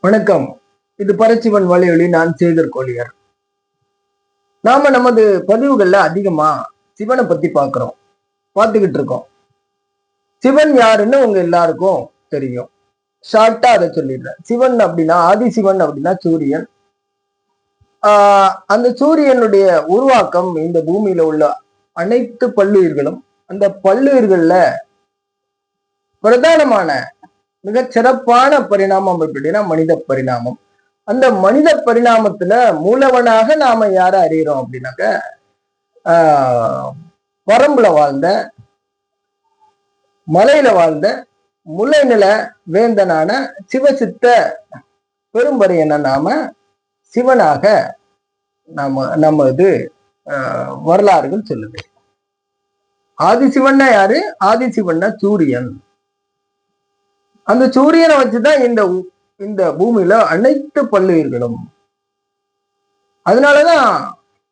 வணக்கம். இது பரச்சிவன் வலையொலி நான் சேகர் கோழியர். நாம நமது பதிவுகள்ல அதிகமா சிவனை பத்தி பாக்குறோம். பார்த்துக்கிட்டு இருக்கோம். சிவன் யாருன்னு உங்க எல்லாருக்கும் தெரியும். ஷார்ட்டா அதை சொல்லிடுறேன். சிவன் அப்படின்னா ஆதிசிவன் அப்படின்னா சூரியன். ஆஹ் அந்த சூரியனுடைய உருவாக்கம் இந்த பூமியில உள்ள அனைத்து பல்லுயிர்களும் அந்த பல்லுயிர்கள்ல பிரதானமான மிக சிறப்பான பரிணாமம் எப்படின்னா மனித பரிணாமம். அந்த மனித பரிணாமத்துல மூலவனாக நாம யார அறிகிறோம் அப்படின்னாக்க ஆஹ் வரம்புல வாழ்ந்த மலையில வாழ்ந்த முல்லைநில வேந்தனான சிவசித்த பெரும்பறையனை நாம சிவனாக நாம நம்ம இது ஆஹ் வரலாறுகள் சொல்லுது. ஆதிசிவன்னா யாரு? ஆதிசிவன்னா சூரியன். அந்த சூரியனை வச்சுதான் இந்த இந்த பூமியில அனைத்து பல்லுயிர்களும். அதனாலதான்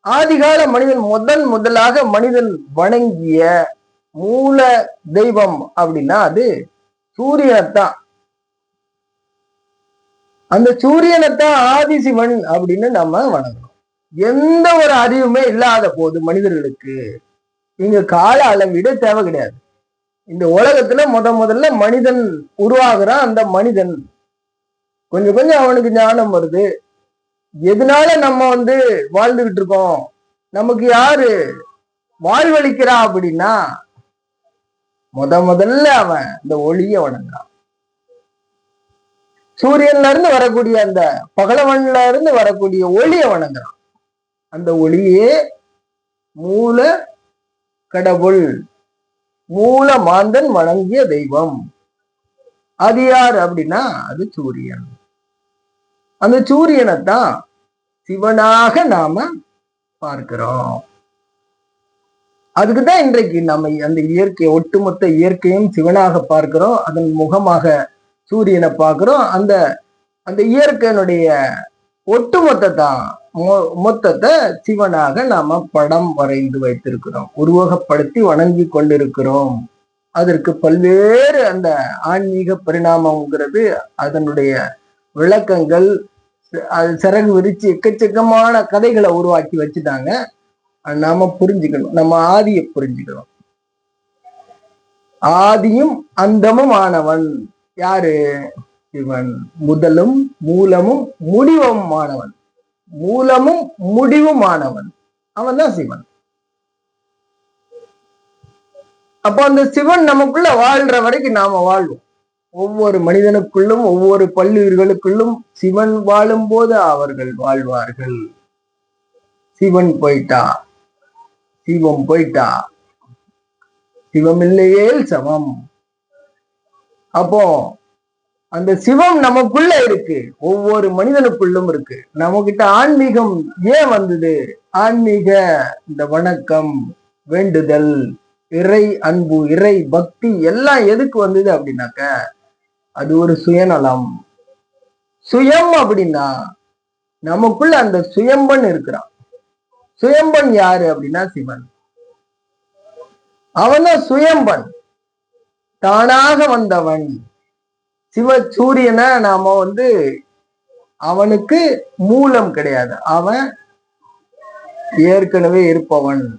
ஆதிகால மனிதன் முதன் முதலாக மனிதன் வணங்கிய மூல தெய்வம் அப்படின்னா அது சூரியனைத்தான். அந்த சூரியனைத்தான் ஆதிசிவன் அப்படின்னு நம்ம வணங்குறோம். எந்த ஒரு அறிவுமே இல்லாத போது மனிதர்களுக்கு இங்க கால அளவீடு தேவை கிடையாது. இந்த உலகத்துல முத முதல்ல மனிதன் உருவாகுறான் அந்த மனிதன். கொஞ்சம் கொஞ்சம் அவனுக்கு ஞானம் வருது. எதனால நம்ம வந்து வாழ்ந்துகிட்டு இருக்கோம்? நமக்கு யாரு வாழ்வழிக்கிறா அப்படின்னா முத முதல்ல அவன் இந்த ஒளிய வணங்குறான். சூரியன்ல இருந்து வரக்கூடிய அந்த பகலவன்ல இருந்து வரக்கூடிய ஒளிய வணங்குறான். அந்த ஒளியே மூல கடவுள். மூல மாந்தன் வணங்கிய தெய்வம். அது யார் அப்படின்னா அது சூரியன். அந்த சூரியனை தான் சிவனாக நாம பார்க்கிறோம். அதுக்குதான் இன்றைக்கு நம்ம அந்த இயற்கை ஒட்டுமொத்த இயற்கையும் சிவனாக பார்க்கிறோம். அதன் முகமாக சூரியனை பார்க்கிறோம். அந்த அந்த இயற்கையினுடைய ஒட்டுமொத்தத்தான் மொ- மொத்தத்தை சிவனாக நாம படம் வரைந்து வைத்திருக்கிறோம். உருவகப்படுத்தி வணங்கி கொண்டிருக்கிறோம். அதற்கு பல்வேறு அந்த ஆன்மீக பரிணாமங்கிறது அதனுடைய விளக்கங்கள் அது சிறகு விரிச்சு எக்கச்சக்கமான கதைகளை உருவாக்கி வச்சுட்டாங்க. நாம புரிஞ்சுக்கணும். நம்ம ஆதியை புரிஞ்சுக்கணும். ஆதியும் அந்தமும் ஆனவன். யாரு? இவன் முதலும் மூலமும் முடிவும் ஆனவன் மூலமும் முடிவுமானவன் அவன் தான் சிவன். அப்போ அந்த சிவன் நமக்குள்ள வாழ்ற வரைக்கும் நாம வாழ்வோம். ஒவ்வொரு மனிதனுக்குள்ளும் ஒவ்வொரு பல்லுயிர்களுக்குள்ளும் சிவன் வாழும் போது அவர்கள் வாழ்வார்கள். சிவன் போயிட்டா? சிவம் போயிட்டா? சிவமில்லையேல் சமம். அப்போ அந்த சிவம் நமக்குள்ள இருக்கு. ஒவ்வொரு மனிதனுக்குள்ளும் இருக்கு. நம்ம கிட்ட ஆன்மீகம் ஏன் வந்தது? ஆன்மீக இந்த வணக்கம் வேண்டுதல் இறை அன்பு இறை பக்தி எல்லாம் எதுக்கு வந்தது அப்படின்னாக்க அது ஒரு சுயநலம். சுயம் அப்படின்னா நமக்குள்ள அந்த சுயம்பன் இருக்கிறான். சுயம்பன் யாரு அப்படின்னா சிவன். அவன் சுயம்பன். தானாக வந்தவன். சிவ சூரியனை நாம வந்து அவனுக்கு மூலம் கிடையாது. அவன் ஏற்கனவே இருப்பவன்.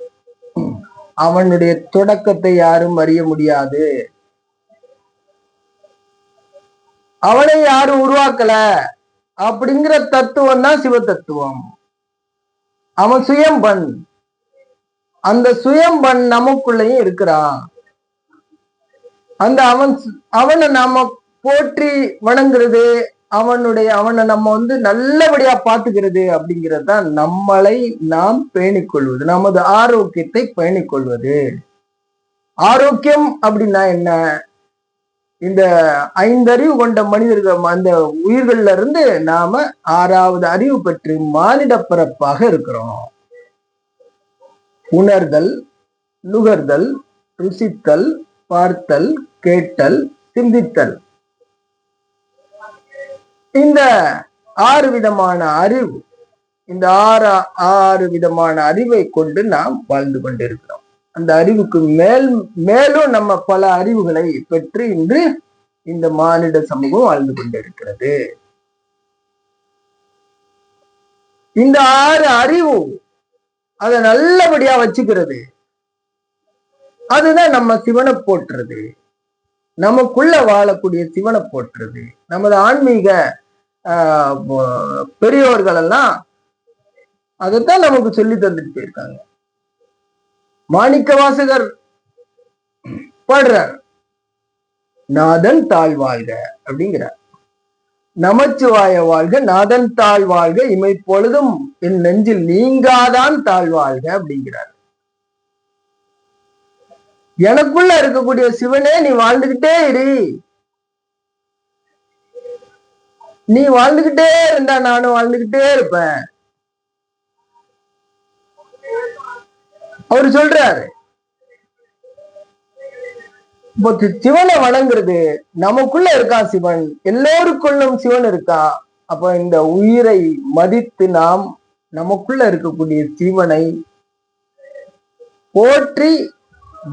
அவனுடைய தொடக்கத்தை யாரும் அறிய முடியாது. அவனை யாரும் உருவாக்கல. அப்படிங்கிற தத்துவம் தான் சிவ தத்துவம். அவன் சுயம்பன். அந்த சுயம்பன் நமக்குள்ளேயும் இருக்கிறான். அந்த அவன் அவனை நாம போற்றி வணங்குறது அவனுடைய அவனை நம்ம வந்து நல்லபடியா பாத்துக்கிறது அப்படிங்கிறது தான் நம்மளை நாம் பேணிக்கொள்வது. நமது ஆரோக்கியத்தை பேணிக்கொள்வது. ஆரோக்கியம் அப்படின்னா என்ன? இந்த ஐந்தறிவு கொண்ட மனிதர்கள் அந்த உயிர்கள்ல இருந்து நாம ஆறாவது அறிவு பெற்று மானிட பிறப்பாக இருக்கிறோம். உணர்தல் நுகர்தல் ருசித்தல் பார்த்தல் கேட்டல் சிந்தித்தல். இந்த ஆறு விதமான அறிவு இந்த ஆறு ஆறு விதமான அறிவை கொண்டு நாம் வாழ்ந்து கொண்டிருக்கிறோம். அந்த அறிவுக்கு மேல் மேலும் நம்ம பல அறிவுகளை பெற்று இன்று இந்த மானிட சமூகம் வாழ்ந்து கொண்டிருக்கிறது. இந்த ஆறு அறிவு அதை நல்லபடியா வச்சுக்கிறது. அதுதான் நம்ம சிவனை போட்டுறது நமக்குள்ள வாழக்கூடிய சிவனை போற்றுது. நமது ஆன்மீக ஆஹ், பெரியோர்கள் எல்லாம் அதைத்தான் நமக்கு சொல்லி தந்துட்டு போயிருக்காங்க. மாணிக்க வாசகர் பாடுறார் நாதன் தாழ் வாழ்க அப்படிங்கிறார். நமச்சிவாய வாழ்க நாதன் தாழ் வாழ்க இமை பொழுதும் என் நெஞ்சில் நீங்காதான் தாழ் வாழ்க அப்படிங்கிறார். எனக்குள்ள இருக்கக்கூடிய சிவனே நீ வாழ்ந்துகிட்டே இரு. நீ வாழ்ந்துகிட்டே இருந்தா நானும் வாழ்ந்துகிட்டே இருப்பேன். அவரு சொல்றாரு இப்போ சிவனை வணங்குறது நமக்குள்ள இருக்கான் சிவன்? எல்லோருக்குள்ளும் சிவன் இருக்கான் அப்ப இந்த உயிரை மதித்து நாம் நமக்குள்ள இருக்கக்கூடிய சிவனை போற்றி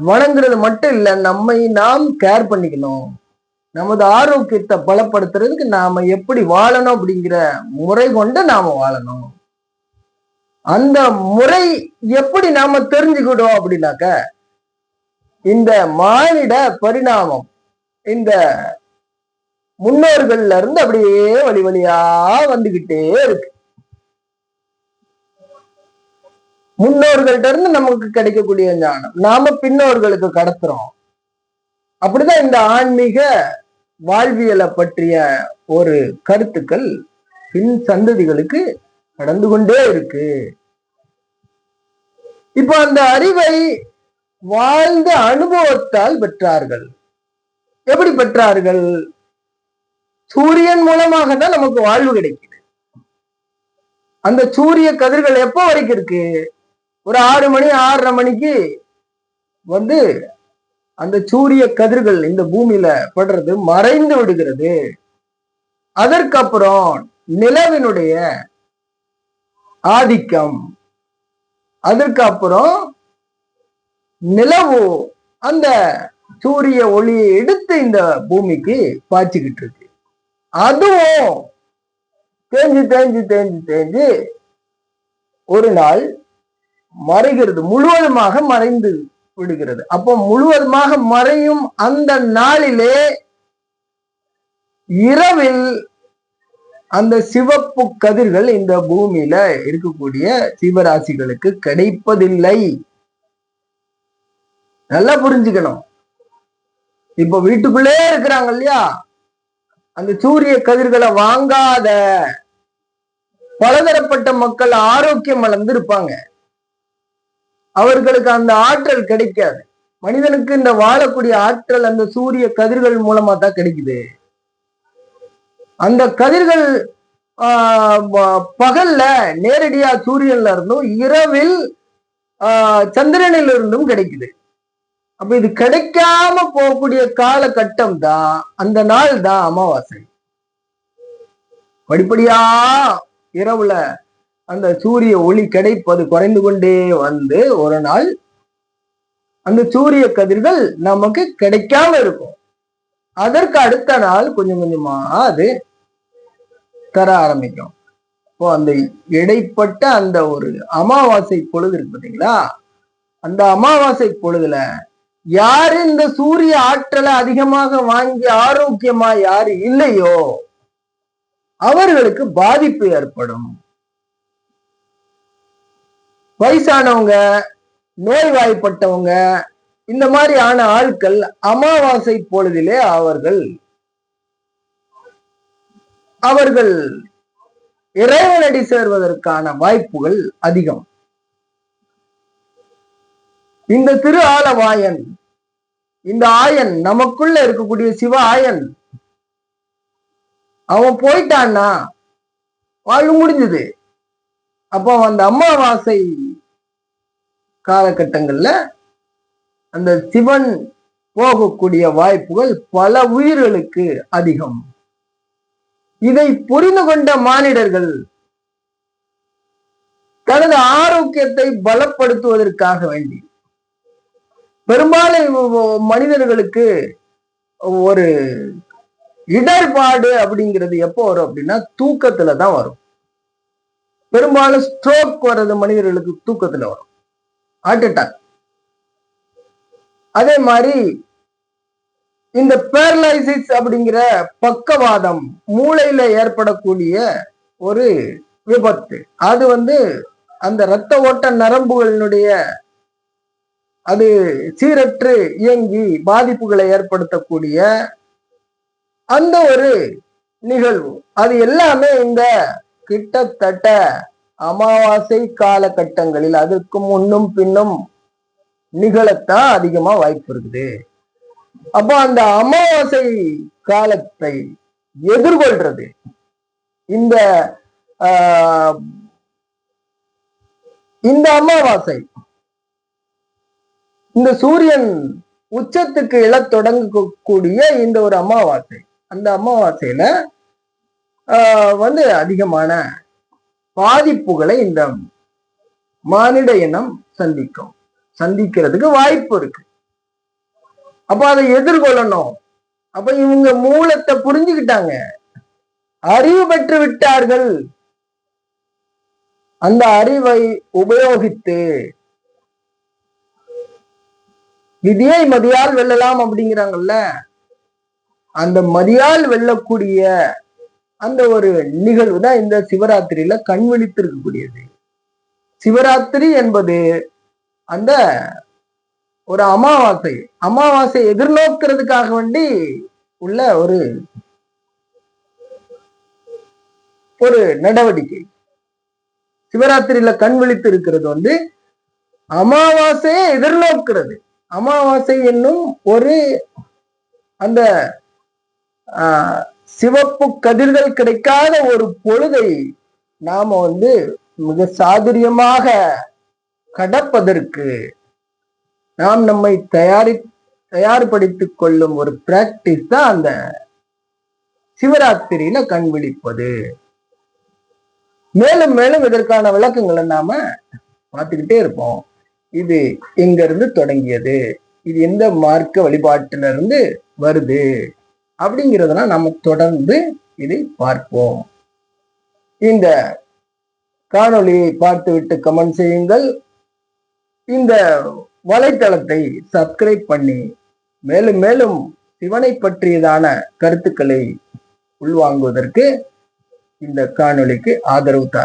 வணங்குறது மட்டும் இல்லை நம்மை நாம் கேர் பண்ணிக்கணும். நமது ஆரோக்கியத்தை பலப்படுத்துறதுக்கு நாம எப்படி வாழணும் அப்படிங்கிற முறை கொண்டு நாம வாழணும். அந்த முறை எப்படி நாம தெரிஞ்சுக்கிட்டோம் அப்படின்னாக்க இந்த மானிட பரிணாமம் இந்த முன்னோர்கள்ல இருந்து அப்படியே வழி வழியா வந்துகிட்டே இருக்கு. முன்னோர்கள்ட்ட இருந்து நமக்கு கிடைக்கக்கூடிய ஞானம். நாம பின்னோர்களுக்கு கடத்துறோம். அப்படிதான் இந்த ஆன்மீக வாழ்வியலை பற்றிய ஒரு கருத்துக்கள் பின் சந்ததிகளுக்கு கடந்து கொண்டே இருக்கு. இப்ப அந்த அறிவை வாழ்ந்த அனுபவத்தால் பெற்றார்கள். எப்படி பெற்றார்கள்? சூரியன் மூலமாக தான் நமக்கு வாழ்வு கிடைக்குது. அந்த சூரிய கதிர்கள் எப்போ வரைக்கும் இருக்கு? ஒரு ஆறு மணி ஆறரை மணிக்கு வந்து அந்த சூரிய கதிர்கள் இந்த பூமியில படுறது மறைந்து விடுகிறது. அதற்கப்புறம் நிலவினுடைய ஆதிக்கம். அதற்கப்புறம் நிலவு அந்த சூரிய ஒளியை எடுத்து இந்த பூமிக்கு பாய்ச்சிக்கிட்டு இருக்கு. அதுவும் தேஞ்சு தேஞ்சு தேஞ்சு தேஞ்சு ஒரு நாள் மறைகிறது முழுவதுமாக மறைந்து விடுகிறது. அப்போ முழுவதுமாக மறையும் அந்த நாளிலே இரவில் அந்த சிவப்பு கதிர்கள் இந்த பூமியில இருக்கக்கூடிய சிவராசிகளுக்கு கிடைப்பதில்லை. நல்லா புரிஞ்சுக்கணும். இப்ப வீட்டுக்குள்ளே இருக்கிறாங்க இல்லையா? அந்த சூரிய கதிர்களை வாங்காத பலதரப்பட்ட மக்கள் ஆரோக்கியம் வளர்ந்து இருப்பாங்க அவர்களுக்கு அந்த ஆற்றல் கிடைக்காது. மனிதனுக்கு இந்த வாழக்கூடிய ஆற்றல் அந்த சூரிய கதிர்கள் மூலமா தான் கிடைக்குது. அந்த கதிர்கள் ஆஹ், பகல்ல நேரடியா சூரியன்ல இருந்தும் இரவில் ஆஹ், சந்திரனில் இருந்தும் கிடைக்குது. அப்ப இது கிடைக்காம போகக்கூடிய காலகட்டம் தான் அந்த நாள் தான் அமாவாசை. படிப்படியா இரவுல அந்த சூரிய ஒளி கிடைப்பது குறைந்து கொண்டே வந்து ஒரு நாள் அந்த சூரிய கதிர்கள் நமக்கு கிடைக்காம இருக்கும். அதற்கு அடுத்த நாள் கொஞ்சம் கொஞ்சமா அது தர ஆரம்பிக்கும். இப்போ அந்த இடைப்பட்ட அந்த ஒரு அமாவாசை பொழுது இருக்கு பாத்தீங்களா? அந்த அமாவாசை பொழுதுல யாரு இந்த சூரிய ஆற்றலை அதிகமாக வாங்கி ஆரோக்கியமா யாரு இல்லையோ அவர்களுக்கு பாதிப்பு ஏற்படும். வயசானவங்க நோய்வாய்ப்பட்டவங்க இந்த மாதிரியான ஆட்கள் அமாவாசை பொழுதிலே அவர்கள் அவர்கள் இறைவனடி சேர்வதற்கான வாய்ப்புகள் அதிகம். இந்த திரு ஆலவாயன் இந்த ஆயன் நமக்குள்ள இருக்கக்கூடிய சிவ ஆயன் அவன் போயிட்டான்னா வாழ்வு முடிஞ்சது. அப்போ அந்த அமாவாசை காலகட்டங்கள்ல அந்த சிவன் போகக்கூடிய வாய்ப்புகள் பல உயிர்களுக்கு அதிகம். இதை புரிந்து கொண்ட மானிடர்கள் தனது ஆரோக்கியத்தை பலப்படுத்துவதற்காக வேண்டி பெரும்பாலும் மனிதர்களுக்கு ஒரு இடர்பாடு அப்படிங்கிறது எப்போ வரும் அப்படின்னா தூக்கத்துல தான் வரும். பெரும்பாலும் ஸ்ட்ரோக் வர்றது மனிதர்களுக்கு தூக்கத்துல வரும். ஹார்ட் அட்டாக் அதே மாதிரி இந்த பேரலைசிஸ் அப்படிங்கிற பக்கவாதம் மூளையில ஏற்படக்கூடிய ஒரு விபத்து. அது வந்து அந்த இரத்த ஓட்ட நரம்புகளினுடைய அது சீரற்று இயங்கி பாதிப்புகளை ஏற்படுத்தக்கூடிய அந்த ஒரு நிகழ்வு. அது எல்லாமே இந்த கிட்டத்தட்ட அமாவாசை காலகட்டங்களில் அதற்கு முன்னும் பின்னும் நிகழத்தான் அதிகமா வாய்ப்பு இருக்குது. அப்போ அந்த அமாவாசை காலத்தை எதிர்கொள்றது. இந்த ஆஹ், இந்த அமாவாசை. இந்த சூரியன் உச்சத்துக்கு இழ தொடங்கக்கூடிய இந்த ஒரு அமாவாசை. அந்த அமாவாசையில வந்து அதிகமான பாதிப்புகளை இந்த மானிட இனம் சந்திக்கும். சந்திக்கிறதுக்கு வாய்ப்பு இருக்கு. அப்ப அதை எதிர்கொள்ளணும். அப்ப இவங்க மூலத்தை புரிஞ்சுக்கிட்டாங்க. அறிவு பெற்று விட்டார்கள். அந்த அறிவை உபயோகித்து விதியை மதியால் வெல்லலாம் அப்படிங்கிறாங்கல்ல. அந்த மதியால் வெல்லக்கூடிய அந்த ஒரு நிகழ்வு தான் இந்த சிவராத்திரியில கண் விழித்து இருக்கக்கூடியது சிவராத்திரி என்பது அந்த ஒரு அமாவாசை அமாவாசை எதிர்நோக்கிறதுக்காக வேண்டி உள்ள ஒரு ஒரு நடவடிக்கை. சிவராத்திரியில கண் விழித்து இருக்கிறது வந்து அமாவாசையை எதிர்நோக்கிறது. அமாவாசை என்னும் ஒரு அந்த ஆஹ், சிவப்பு கதிர்கள் கிடைக்காத ஒரு பொழுதை நாம வந்து மிக சாதுரியமாக கடப்பதற்கு நாம் நம்மை தயாரி தயார்படுத்திக் கொள்ளும் ஒரு பிராக்டிஸ் தான் அந்த சிவராத்திரியில கண் விழிப்பது. மேலும் மேலும் இதற்கான விளக்கங்களை நாம பார்த்துக்கிட்டே இருப்போம். இது எங்க இருந்து தொடங்கியது. இது எந்த மார்க்க வழிபாட்டில இருந்து வருது? அப்படிங்கிறதெல்லாம் நம்ம தொடர்ந்து இதை பார்ப்போம். இந்த காணொளியை பார்த்துவிட்டு கமெண்ட் செய்யுங்கள். இந்த வலைத்தளத்தை சப்ஸ்கிரைப் பண்ணி மேலும் மேலும் சிவனை பற்றியதான கருத்துக்களை உள்வாங்குவதற்கு இந்த காணொளிக்கு ஆதரவு தாருங்கள்.